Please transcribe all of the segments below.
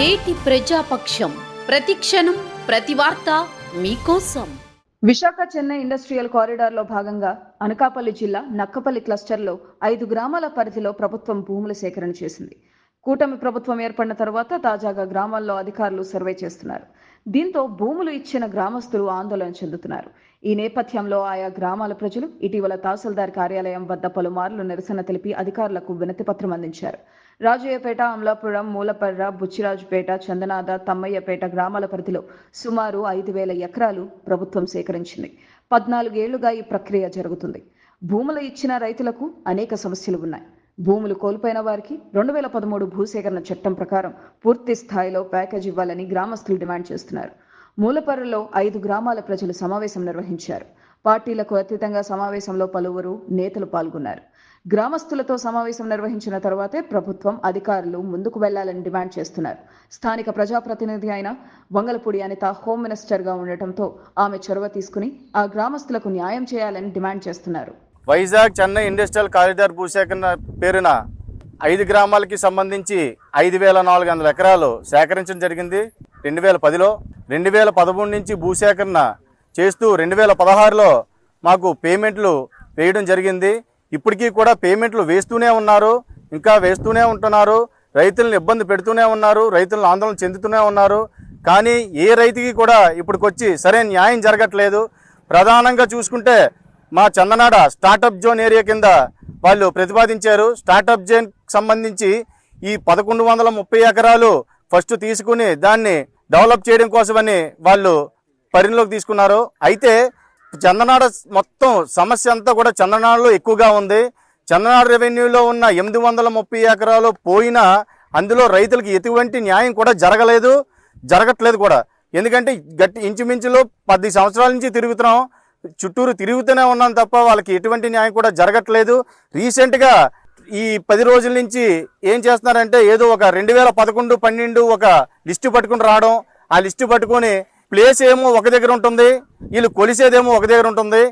నేటి ప్రజాపక్షం. ప్రతిక్షణం ప్రతి వార్త మీకోసం. విశాఖ చెన్నై ఇండస్ట్రియల్ కారిడార్లో భాగంగా అనకాపల్లి జిల్లా నక్కపల్లి క్లస్టర్లో ఐదు గ్రామాల పరిధిలో ప్రభుత్వం భూముల సేకరణ చేసింది. కూటమి ప్రభుత్వం ఏర్పడిన తర్వాత తాజాగా గ్రామాల్లో అధికారులు సర్వే చేస్తున్నారు. దీంతో భూములు ఇచ్చిన గ్రామస్తులు ఆందోళన చెందుతున్నారు. ఈ నేపథ్యంలో ఆయా గ్రామాల ప్రజలు ఇటీవల తహసీల్దార్ కార్యాలయం వద్ద పలుమార్లు నిరసన తెలిపి అధికారులకు వినతిపత్రం అందించారు. రాజయ్యపేట అమలాపురం మూలపర్ర బుచ్చిరాజుపేట చందనాద తమ్మయ్యపేట గ్రామాల పరిధిలో సుమారు ఐదు వేల ఎకరాలు ప్రభుత్వం సేకరించింది. పద్నాలుగేళ్ళుగా ఈ ప్రక్రియ జరుగుతుంది. భూములు ఇచ్చిన రైతులకు అనేక సమస్యలు ఉన్నాయి. భూములు కోల్పోయిన వారికి రెండు వేల పదమూడు భూసేకరణ చట్టం ప్రకారం పూర్తి స్థాయిలో ప్యాకేజ్ ఇవ్వాలని గ్రామస్తులు డిమాండ్ చేస్తున్నారు. మూలపర్రలో ఐదు గ్రామాల ప్రజలు సమావేశం నిర్వహించారు. పార్టీలకు అతీతంగా సమావేశంలో పలువురు నేతలు పాల్గొన్నారు. గ్రామస్తులతో సమావేశం నిర్వహించిన తర్వాతే ప్రభుత్వం అధికారులు ముందుకు వెళ్ళాలని డిమాండ్ చేస్తున్నారు. స్థానిక ప్రజాప్రతినిధి అయిన వంగలపూడి అనిత హోమ్ మినిస్టర్గా ఉండటంతో ఆమె చొరవ తీసుకుని ఆ గ్రామస్తులకు న్యాయం చేయాలని డిమాండ్ చేస్తున్నారు. వైజాగ్ చెన్నై ఇండస్ట్రియల్ కారిడార్ భూసేకరణ పేరున ఐదు గ్రామాలకి సంబంధించి ఐదు వేల నాలుగు వందల ఎకరాలు సేకరించడం జరిగింది. రెండు వేల పదిలో రెండు వేల పదమూడు నుంచి భూసేకరణ చేస్తూ రెండు వేల పదహారులో మాకు పేమెంట్లు వేయడం జరిగింది. ఇప్పటికీ కూడా పేమెంట్లు వేస్తూనే ఉన్నారు ఇంకా వేస్తూనే ఉంటున్నారు. రైతులను ఇబ్బంది పెడుతూనే ఉన్నారు రైతులను ఆందోళన చెందుతూనే ఉన్నారు. కానీ ఏ రైతుకి కూడా ఇప్పటికొచ్చి సరైన న్యాయం జరగట్లేదు. ప్రధానంగా చూసుకుంటే మా చందనాడ స్టార్టప్ జోన్ ఏరియా కింద వాళ్ళు ప్రతిపాదించారు. స్టార్టప్ జోన్ సంబంధించి ఈ పదకొండు వందల ముప్పై ఎకరాలు ఫస్ట్ తీసుకుని దాన్ని డెవలప్ చేయడం కోసమని వాళ్ళు పరిణిలోకి తీసుకున్నారు. అయితే చందనాడ మొత్తం సమస్య అంతా కూడా చందనాడలో ఎక్కువగా ఉంది. చందనాడ రెవెన్యూలో ఉన్న ఎనిమిది వందల ముప్పై ఎకరాలు పోయినా అందులో రైతులకు ఎటువంటి న్యాయం కూడా జరగలేదు. జరగట్లేదు కూడా. ఎందుకంటే గట్టి ఇంచుమించులో పది సంవత్సరాల నుంచి తిరుగుతున్నాం. చుట్టూరు తిరుగుతూనే ఉన్నాం తప్ప వాళ్ళకి ఎటువంటి న్యాయం కూడా జరగట్లేదు. రీసెంట్గా ఈ పది రోజుల నుంచి ఏం చేస్తున్నారంటే ఏదో ఒక రెండు వేల పదకొండు పన్నెండు ఒక లిస్టు పట్టుకుని రావడం. ఆ లిస్టు పట్టుకొని ప్లేస్ ఏమో ఒక దగ్గర ఉంటుంది వీళ్ళు కొలిసేదేమో ఒక దగ్గర ఉంటుంది.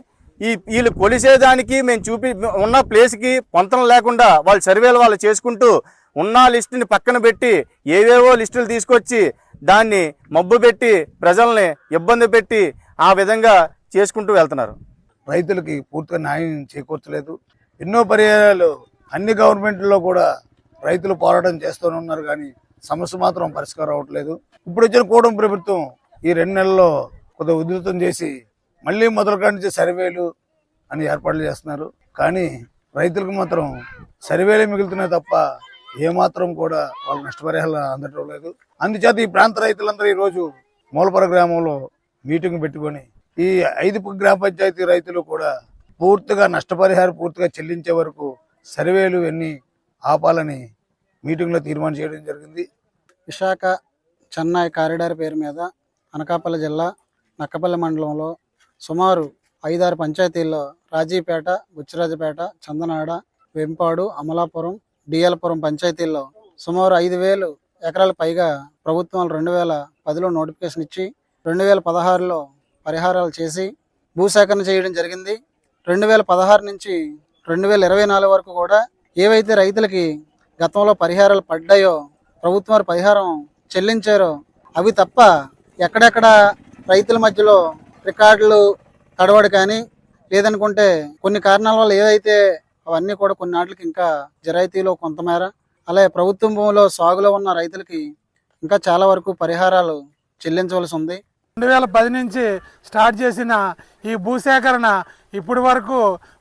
ఈ వీళ్ళు కొలిసేదానికి మేము చూపి ఉన్న ప్లేస్కి పొంతన లేకుండా వాళ్ళు సర్వేలు వాళ్ళు చేసుకుంటూ ఉన్న లిస్టుని పక్కన పెట్టి ఏవేవో లిస్టులు తీసుకొచ్చి దాన్ని మబ్బు పెట్టి ప్రజల్ని ఇబ్బంది పెట్టి ఆ విధంగా చేసుకుంటూ వెళ్తున్నారు. రైతులకి పూర్తిగా న్యాయం చేకూర్చలేదు. ఎన్నో పర్యాయాలు అన్ని గవర్నమెంట్లో కూడా రైతులు పోరాటం చేస్తూనే ఉన్నారు కానీ సమస్య మాత్రం పరిష్కారం అవ్వట్లేదు. ఇప్పుడు వచ్చిన కూటమి ప్రభుత్వం ఈ రెండు నెలల్లో కొద్దిగా ఉధృతం చేసి మళ్ళీ మొదలు నుంచి సర్వేలు అని ఏర్పాట్లు చేస్తున్నారు. కానీ రైతులకు మాత్రం సర్వేలే మిగులుతున్నాయి తప్ప ఏమాత్రం కూడా వాళ్ళ నష్టపరిహారాలు అందటం లేదు. అందుచేత ఈ ప్రాంత రైతులందరూ ఈరోజు మూలపర గ్రామంలో మీటింగ్ పెట్టుకొని ఈ ఐదు గ్రామ పంచాయతీ రైతులు కూడా పూర్తిగా నష్టపరిహారం పూర్తిగా చెల్లించే వరకు సర్వేలు ఇవన్నీ ఆపాలని మీటింగ్లో తీర్మానం చేయడం జరిగింది. విశాఖ చెన్నై కారిడార్ పేరు మీద అనకాపల్లి జిల్లా నక్కపల్లి మండలంలో సుమారు ఐదారు పంచాయతీల్లో రాజీపేట బుచ్చిరాజపేట చందనాడ వెంపాడు అమలాపురం డిఎల్పురం పంచాయతీల్లో సుమారు ఐదు వేలు ఎకరాల పైగా ప్రభుత్వం రెండు వేల పదిలో నోటిఫికేషన్ ఇచ్చి రెండు వేల పదహారులో పరిహారాలు చేసి భూసేకరణ చేయడం జరిగింది. రెండు వేల పదహారు నుంచి రెండు వేల ఇరవై నాలుగు వరకు కూడా ఏవైతే రైతులకి గతంలో పరిహారాలు పడ్డాయో ప్రభుత్వం వారు పరిహారం చెల్లించారో అవి తప్ప ఎక్కడెక్కడ రైతుల మధ్యలో రికార్డులు తడవడు కానీ లేదనుకుంటే కొన్ని కారణాల వల్ల ఏదైతే అవన్నీ కూడా కొన్ని నాటికి ఇంకా జరాయితీలో కొంతమేర అలాగే ప్రభుత్వం భూమిలో సాగులో ఉన్న రైతులకి ఇంకా చాలా వరకు పరిహారాలు చెల్లించవలసి ఉంది. రెండు వేల పది నుంచి స్టార్ట్ చేసిన ఈ భూసేకరణ ఇప్పటి వరకు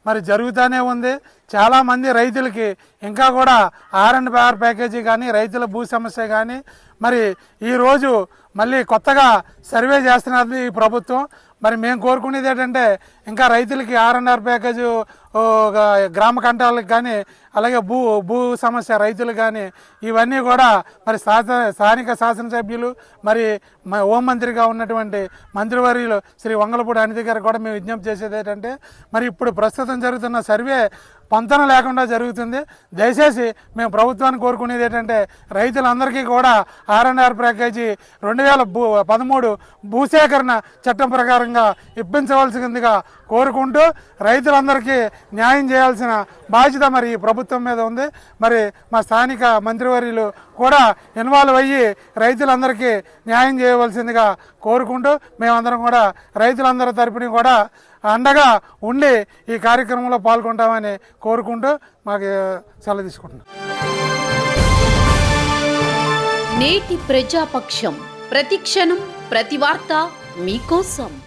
మరి జరుగుతూనే ఉంది. చాలామంది రైతులకి ఇంకా కూడా ఆర్ అండ్ ప్యాకేజీ కానీ రైతుల భూ సమస్య కానీ మరి ఈరోజు మళ్ళీ కొత్తగా సర్వే చేస్తున్నది ఈ ప్రభుత్వం. మరి మేము కోరుకునేది ఏంటంటే ఇంకా రైతులకి ఆర్ఎన్ఆర్ ప్యాకేజ్ గ్రామ కంటాలకు కానీ అలాగే భూ భూ సమస్య రైతులు కానీ ఇవన్నీ కూడా మరి శాసన స్థానిక శాసనసభ్యులు మరి మ- హోంమంత్రిగా ఉన్నటువంటి మంత్రివర్యులు శ్రీ వంగలపూడి అనిత గారు కూడా మేము విజ్ఞప్తి చేసేది ఏంటంటే మరి ఇప్పుడు ప్రస్తుతం జరుగుతున్న సర్వే పంతన లేకుండా జరుగుతుంది. దయచేసి మేము ప్రభుత్వాన్ని కోరుకునేది ఏంటంటే రైతులందరికీ కూడా ఆర్ఎన్ఆర్ ప్యాకేజీ రెండు వేల భూ పదమూడు భూసేకరణ చట్టం ప్రకారంగా ఇప్పించవలసిందిగా కోరుకుంటూ రైతులందరికీ న్యాయం చేయాల్సిన బాధ్యత మరి ఈ ప్రభుత్వం మీద ఉంది. మరి మా స్థానిక మంత్రివర్యులు కూడా ఇన్వాల్వ్ అయ్యి రైతులందరికీ న్యాయం చేయవలసిందిగా కోరుకుంటూ మేమందరం కూడా రైతులందరి తరపున కూడా అండగా ఉండి ఈ కార్యక్రమంలో పాల్గొంటామని కోరుకుంటూ మాకు సెలవు తీసుకుంటున్నాం. నేటి ప్రజాపక్షం. ప్రతిక్షణం ప్రతి వార్త మీకోసం.